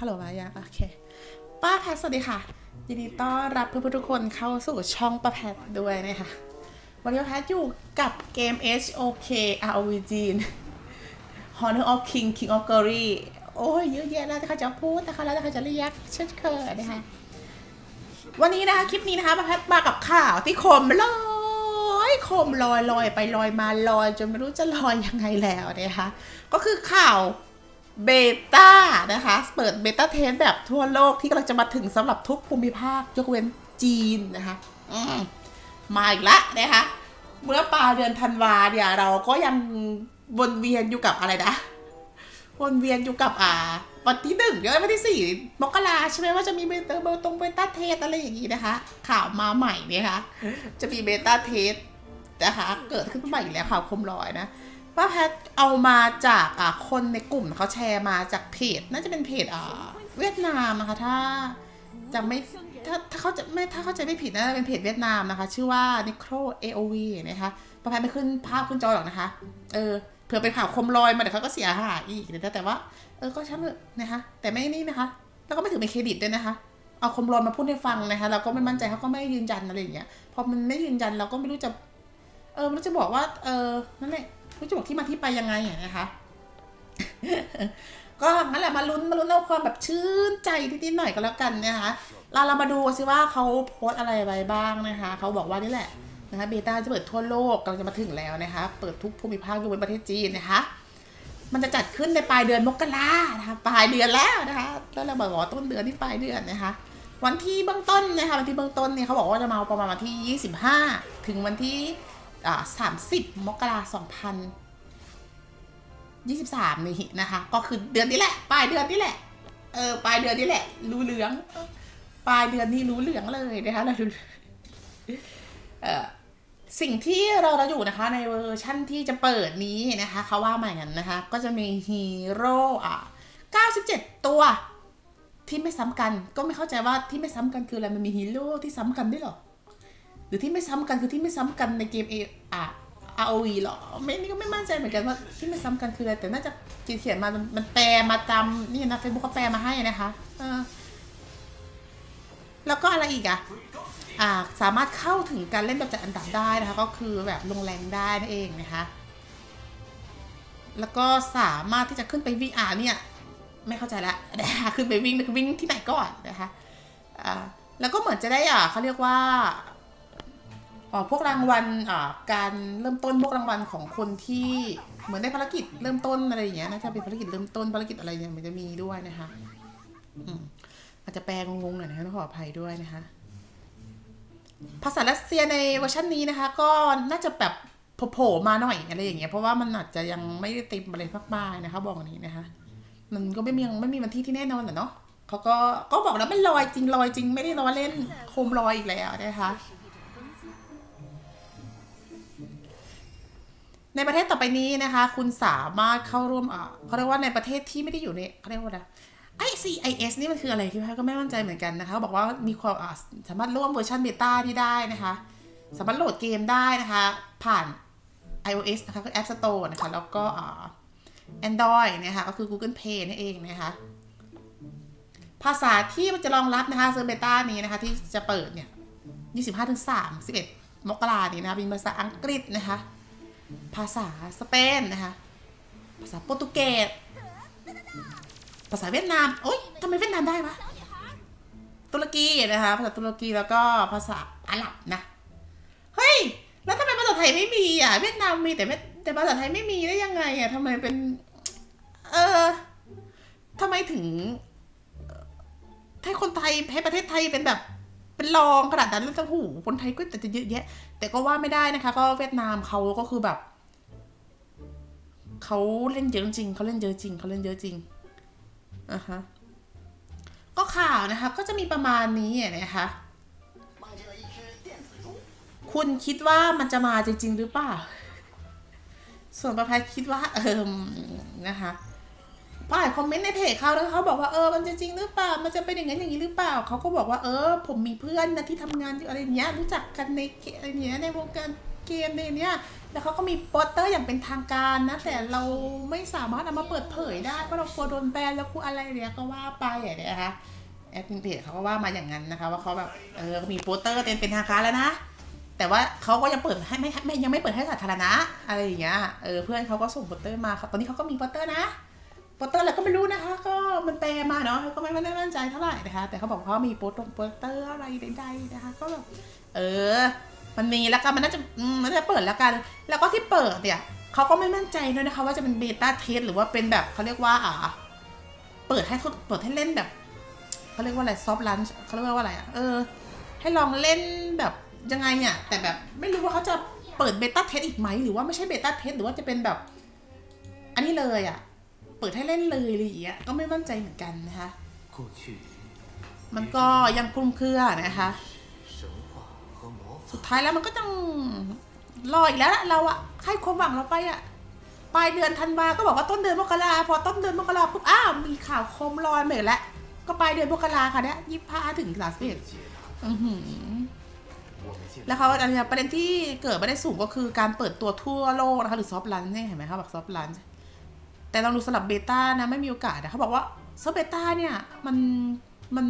ฮัลโหลมายังโอเค ป้าแพทสวัสดีค่ะ ยินดีต้อนรับเพื่อนๆทุกคนเข้าสู่ช่องป้าแพทด้วยนะคะวันนี้ป้าแพทอยู่กับเกม HOK ROV จีน Honor of King King of Glory โอ้ยเยอะแยะแล้วแต่เขาจะพูดนะคะแล้วแต่เขาจะเรียกเช่นเคยนะคะวันนี้นะคะคลิปนี้นะคะป้าแพทมากับข่าวที่คมลอยคมลอยลอยไปลอยมาลอยจนไม่รู้จะลอยยังไงแล้วนะคะก็คือข่าว เบต้านะคะ เปิดเบต้าเทสแบบทั่วโลกที่กำลังจะมาถึงสำหรับทุกภูมิภาค ยกเว้นจีนนะคะมมาอีกแล้วนะคะ เมื่อปลายเดือนธันวาเนี่ยเราก็ยังวนเวียนอยู่กับอะไรนะ วนเวียนอยู่กับอ่า วันที่หนึ่งเดี๋ยววันที่สี่มกราใช่ไหมว่าจะมีเบต้าเบตรงเบต้าเทสอะไรอย่างนี้นะคะ ข่าวมาใหม่เนี่ยค่ะจะมีเบต้าเทสนะคะ เกิดขึ้นใหม่อีกแล้วข่าวคมลอยนะ ป้าแพทเอามาจากอ่าคนในกลุ่มเขาแชร์มาจากเพจ น่าจะเป็นเพจอ่าเวียดนามนะคะ ถ้าจะไม่ถ้าถ้าเขาจะไม่ถ้าเขาใจไม่ผิดนะเป็นเพจเวียดนามนะคะ ชื่อว่า Necro AOV นะคะป้าแพทไม่ขึ้นภาพขึ้นจอหรอกนะคะ เออเผื่อเป็นข่าวคมลอยมาเดี๋ยวเขาก็เสียหายอีกนะแต่ว่าเออก็ช่างเถอะนะคะ แต่ไม่นี่นะคะ แล้วก็ไม่ถือเป็นเครดิตด้วยนะคะ เอาคมรอนมาพูดให้ฟังนะคะเราก็ไม่มั่นใจเขาก็ไม่ยืนยันอะไรอย่างเงี้ยพอมันไม่ยืนยันเราก็ไม่รู้จะ เออไม่รู้จะบอกว่า เออนั่นแหละ รู้จะบอกที่มาที่ไปยังไงอะนะคะ ก็งั้นแหละมาลุ้นมาลุ้นเอาความแบบชื่นใจนิดๆหน่อยก็แล้วกันนะคะเราเรามาดูสิว่าเขาโพสอะไรไว้บ้างนะคะเขาบอกว่านี่แหละนะคะเบต้าจะเปิดทั่วโลกกำลังจะมาถึงแล้วนะคะ เปิดทุกภูมิภาคยกเว้นประเทศจีนนะคะ มันจะจัดขึ้นในปลายเดือนมกรานะคะปลายเดือนแล้วนะคะแล้วเราบอกว่าต้นเดือนที่ปลายเดือนนะคะ วันที่เบื้องต้นนะคะวันที่เบื้องต้นเนี่ยเขาบอกว่าจะมาประมาณวันที่ 25 ถึงวันที่ อ่า30มกราคม2023นี่นะคะ ก็คือเดือนนี้แหละ ปลายเดือนนี้แหละ เออ ปลายเดือนนี้แหละ รู้เหลือง ปลายเดือนนี้รู้เหลืองเลยนะคะเราดูเออสิ่งที่เราเราอยู่นะคะในเวอร์ชั่นที่จะเปิดนี้นะคะเขาว่ามาอย่างนั้นนะคะ ก็จะมีฮีโร่อะ97 ตัวที่ไม่ซ้ำกัน ก็ไม่เข้าใจว่าที่ไม่ซ้ำกันคืออะไร มันมีฮีโร่ที่ซ้ำกันได้หรอ หรือที่ไม่ซ้ำกันคือที่ไม่ซ้ำกันในเกมเออะ ROV เหรอไม่นี่ก็ไม่มั่นใจเหมือนกันว่าที่ไม่ซ้ำกันคืออะไรแต่น่าจะเขียนมามันแปลมาจำนี่นะเฟซบุ๊กเขาแปลมาให้นะคะเออแล้วก็อะไรอีกอะอ่าสามารถเข้าถึงการเล่นแบบจัดอันดับได้นะคะ ก็คือแบบลงแรงได้นั่นเองนะคะแล้วก็สามารถที่จะขึ้นไปวิ่งอ่าเนี่ยไม่เข้าใจละนะคะขึ้นไปวิ่งวิ่งที่ไหนก่อนนะคะอ่าแล้วก็เหมือนจะได้อ่าเขาเรียกว่า พวกรางวัลอ่าการเริ่มต้นพวกรางวัลของคนที่เหมือนได้ภารกิจเริ่มต้นอะไรอย่างเงี้ยน่าจะเป็นภารกิจเริ่มต้นภารกิจอะไรเนี่ยมันจะมีด้วยนะคะอืมอาจจะแปลงงๆหน่อยนะคะต้องขออภัยด้วยนะคะ ภาษารัสเซียในเวอร์ชันนี้นะคะ ก็น่าจะแบบโผล่ๆมาหน่อยอะไรอย่างเงี้ยเพราะว่ามันอาจจะยังไม่ได้เต็มอะไรมากมายนะคะ บอกอย่างนี้นะคะ มันก็ไม่มียังไม่มีวันที่ที่แน่นอนอะเนาะเขาก็ก็บอกแล้วมันลอยจริงลอยจริงไม่ได้ล้อเล่นโคมลอยอีกแล้วนะคะ ในประเทศต่อไปนี้นะคะ คุณสามารถเข้าร่วมเขาเรียกว่าในประเทศที่ไม่ได้อยู่ในเขาเรียกว่าอะไรไอ CIS นี่มันคืออะไรที่พี่ก็ไม่มั่นใจเหมือนกันนะคะ บอกว่ามีความสามารถร่วมเวอร์ชันเบต้าที่ได้นะคะ สามารถโหลดเกมได้นะคะ ผ่าน iOS นะคะคือ App Store นะคะ แล้วก็ Android นะคะก็คือ Google Play นั่นเองนะคะ ภาษาที่มันจะรองรับนะคะเซอร์เบต้านี้นะคะ ที่จะเปิดเนี่ย 25ถึง31 มกรานี้นะคะเป็นภาษาอังกฤษนะคะ ภาษาสเปนนะคะ ภาษาโปรตุเกส ภาษาเวียดนาม โอ๊ยทำไมเวียดนามได้วะ ตุรกีนะคะ ภาษาตุรกีแล้วก็ภาษาอาหรับนะ เฮ้ย แล้วทำไมภาษาไทยไม่มีอะ เวียดนามมีแต่เวียแต่ภาษาไทยไม่มีได้ยังไงอะทำไมเป็น เออทำไมถึงให้คนไทยให้ประเทศไทยเป็นแบบ เป็นรองขนาดนั้นแล้วจะหูคนไทยก็แต่จะเยอะแยะ แต่ก็ว่าไม่ได้นะคะ ก็เวียดนามเขาก็คือแบบเขาเล่นเยอะจริงเขาเล่นเยอะจริงเขาเล่นเยอะจริงอะฮะก็ข่าวนะคะ ก็จะมีประมาณนี้นะคะคุณคิดว่ามันจะมาจริง ๆ หรือเปล่า ส่วนประภัยคิดว่าเออนะคะ ป้ายคอมเมนต์ในเพจเขาแล้วเขาบอกว่าเออมันจะจริงหรือเปล่า มันจะเป็นอย่างนั้นอย่างนี้หรือเปล่าเขาก็บอกว่าเออ ผมมีเพื่อนนะที่ทำงานอยู่อะไรเงี้ยรู้จักกันในอะไรเงี้ยในวงการเกมในเนี้ยแล้วเขาก็มีโปสเตอร์อย่างเป็นทางการนะ แต่เราไม่สามารถเอามาเปิดเผยได้เพราะเรากลัวโดนแบนแล้วกูอะไรเนี่ยก็ว่าไปอะเนี่ยนะคะแอดมินเพจเขาก็ว่ามาอย่างนั้นนะคะ ว่าเขาแบบเออมีโปสเตอร์เต็มเป็นทางการแล้วนะแต่ว่าเขาก็ยังเปิดให้ไม่ไม่ยังไม่เปิดให้สาธารณะอะไรอย่างเงี้ยเออเพื่อนเขาก็ส่งโปสเตอร์มาครับตอนนี้เขาก็มีโปสเตอร์นะ โปสเตอร์อะไรก็ไม่รู้นะคะ ก็มันแปลมาเนาะก็ไม่ได้มั่นใจเท่าไหร่นะคะ แต่เขาบอกว่ามีโปสตรงโปสเตอร์อะไรใดๆนะคะ ก็แบบเออ มันมีแล้วกันมันน่าจะมันจะเปิดแล้วกัน แล้วก็ที่เปิดเนี่ยเขาก็ไม่มั่นใจด้วยนะคะ ว่าจะเป็นเบต้าเทสหรือว่าเป็นแบบเขาเรียกว่าอ่า เปิดให้ทดเปิดให้เล่นแบบเขาเรียกว่าอะไรซอฟต์ลันช์เขาเรียกว่าอะไรอะเออ ให้ลองเล่นแบบยังไงอะแต่แบบไม่รู้ว่าเขาจะเปิดเบต้าเทสอีกไหมหรือว่าไม่ใช่เบต้าเทสหรือว่าจะเป็นแบบ อันนี้เลยอะ เปิดให้เล่นเลยหรืออย่างเงี้ยก็ไม่มั่นใจเหมือนกันนะคะ มันก็ยังคลุมเครือนะคะ สุดท้ายแล้วมันก็ต้องรออีกแล้วเราอะให้ความหวังเราไปอะปลายเดือนธันวาก็บอกว่าต้นเดือนมกราพอต้นเดือนมกราปุ๊บอ้าวมีข่าวโคมลอยเหมือนแล้วก็ปลายเดือนมกราค่ะเนี้ยยี่ห้าถึงสามสิบเอ็ดแล้วเขาอันนี้ประเด็นที่เกิดไม่ได้สูงก็คือการเปิดตัวทั่วโลกนะคะหรือซอฟต์ลันใช่ไหมคะแบบซอฟต์ลัน แต่ลองดูสลับเบต้านะไม่มีโอกาสนะเขาบอกว่าเซิร์ฟเบต้าเนี่ยมันมัน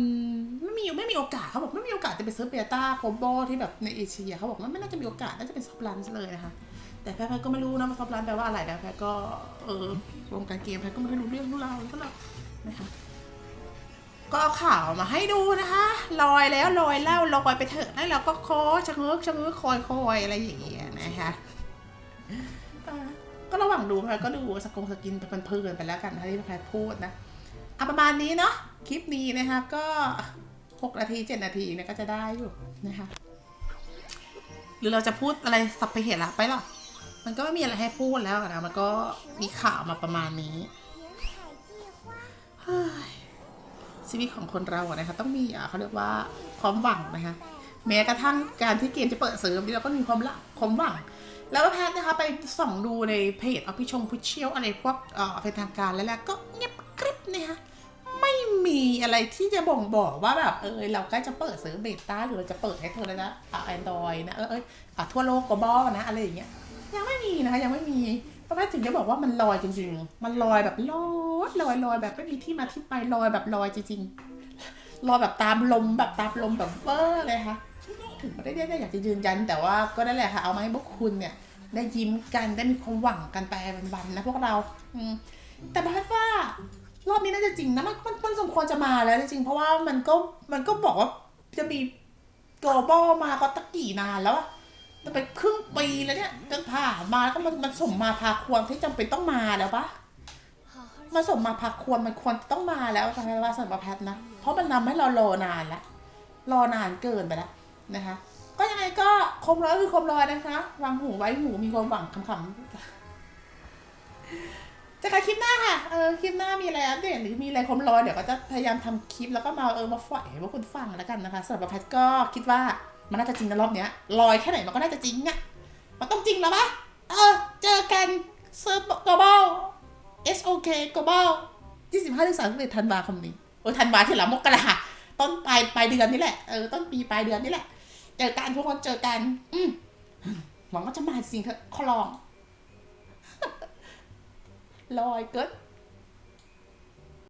ไม่มีไม่มีโอกาสเขาบอกไม่มีโอกาสจะไปเซิร์ฟเบต้าโคโบที่แบบในเอเชียเขาบอกว่าไม่น่าจะมีโอกาสน่าจะเป็นซอฟต์ลันเลยนะคะแต่แพทย์ก็ไม่รู้นะว่าซอฟต์ลันแปลว่าอะไรนะแพทย์ก็เออวงการเกมแพทย์ก็ไม่ค่อยรู้เรื่องรู้ราวก็แล้วนะคะก็เอาข่าวมาให้ดูนะคะลอยแล้วลอยเล่าลอยไปเถอะแล้วเราก็คอชะเง้อชะเง้อคอยคอยอะไรอย่างเงี้ยนะคะ ก็ระหว่างดูไปก็ดูสกงสกินไปเพลินไปแล้วกันนะที่แพทย์พูดนะเอาประมาณนี้เนาะคลิปนี้นะคะก็หกนาทีเจ็ดนาทีเนี่ยก็จะได้อยู่นะคะหรือเราจะพูดอะไรสับไปเหตุละไปหรอมันก็ไม่มีอะไรให้พูดแล้วนะมันก็มีข่าวมาประมาณนี้ชีวิตของคนเราอะนะคะ ต้องมีอะเขาเรียกว่าความหวังนะคะ แม้กระทั่งการที่เกมจะเปิดเสริมเราก็มีความละความหวัง แล้วก็แพทย์นะคะไปส่องดูในเพจอภิชงพุชเชียลอะไรพวกเอ่อเป็นทางการแล้วแหละก็เงียบกริบนะคะไม่มีอะไรที่จะบ่งบอกว่าแบบเออเราใกล้จะเปิดเสริมเบต้าหรือเราจะเปิดให้เธอแล้วนะอ่าแอนดรอยนะเออเอยอะทั่วโลกก็บอนะอะไรอย่างเงี้ยยังไม่มีนะคะยังไม่มีเพราะแม่ถึงจะบอกว่ามันลอยจริง ๆ มันลอยแบบลอยลอยลอยแบบไม่มีที่มาที่ไปลอยแบบลอยจริงๆลอยแบบตามลมแบบตามลมแบบเวอร์เลยค่ะ ถึงไม่ได้เรียกได้อยากจะยืนยัน แต่ว่าก็นั่นแหละค่ะ เอามาให้พวกคุณเนี่ย ได้ยิ้มกันได้มีความหวังกันไปวันๆนะพวกเรา อืมแต่พัดว่ารอบนี้น่าจะจริงนะมันมันมันสมควรจะมาแล้วจริงๆเพราะว่ามันก็มันก็บอกว่าจะมี global มาก็ตะกี่นานแล้วอะมันเป็นครึ่งปีแล้วเนี่ยจนผ่านมาแล้วก็มันมันสมมาพาควรที่จำเป็นต้องมาแล้วปะ มันสมมาพาควรมันควรต้องมาแล้วทางว่าสำหรับแพทย์นะ เพราะมันทำให้เรารอนานแล้วรอนานเกินไปแล้ว นะคะ ก็ยังไงก็คมร้อยคือคมร้อยนะคะวางหูไว้หูมีความหวังคำๆจะกันคลิปหน้าค่ะเออคลิปหน้ามีอะไรอัปเดตหรือมีอะไรคมร้อยเดี๋ยวก็จะพยายามทำคลิปแล้วก็มาเออมาฝ่ายให้พวกคุณฟังแล้วกันนะคะสำหรับแพทก็คิดว่ามันน่าจะจริงในรอบเนี้ยลอยแค่ไหนมันก็น่าจะจริงอะมันต้องจริงแล้วปะเออ เจอกันเซิร์ฟ global SOK global 25ถึง31ธันวาคมนี้ โอ้ยธันวาที่หลังมกราต้นปลายปลายเดือนนี่แหละ เออ ต้นปีปลายเดือนนี่แหละ เจอกันทุกคนเจอกัน อืมหวังว่าจะมาสิงเถอะขอลองลอยเกิด